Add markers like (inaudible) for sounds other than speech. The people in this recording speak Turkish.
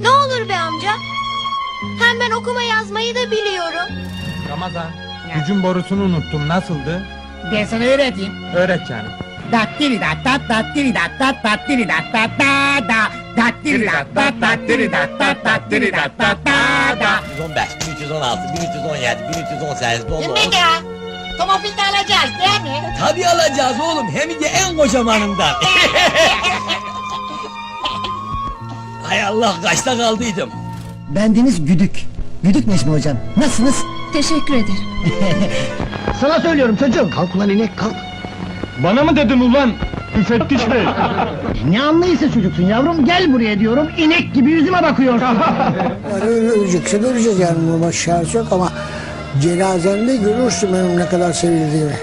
Ne olur be amca. Hem ben okuma yazmayı da biliyorum. Ramazan, gücün borusunu unuttum. Nasıldı? Ben sana öğreteyim. Öğret canım. Dattiri dat dat dattiri dat dat dattiri dat dat da da dattiri dat dat dattiri dat dat dattiri dat dat da da 1315, 1316, 1317, 1318 dolu Şimdi ya Tomofilde alacağız değil mi? Tabii alacağız oğlum hem de en kocamanından. (laughs) Hay Allah kaçta kaldıydım. Bendeniz Güdük. Güdük Necmi hocam. Nasılsınız? Teşekkür ederim. (laughs) Sana söylüyorum çocuğum. Kalk ulan inek kalk. Bana mı dedin ulan? Müfettiş bey. Ne anlayısı çocuksun yavrum gel buraya diyorum inek gibi yüzüme bakıyorsun. (laughs) Öyle ölecekse göreceğiz yani bunun başı yok ama cenazemde görürsün benim ne kadar sevildiğimi.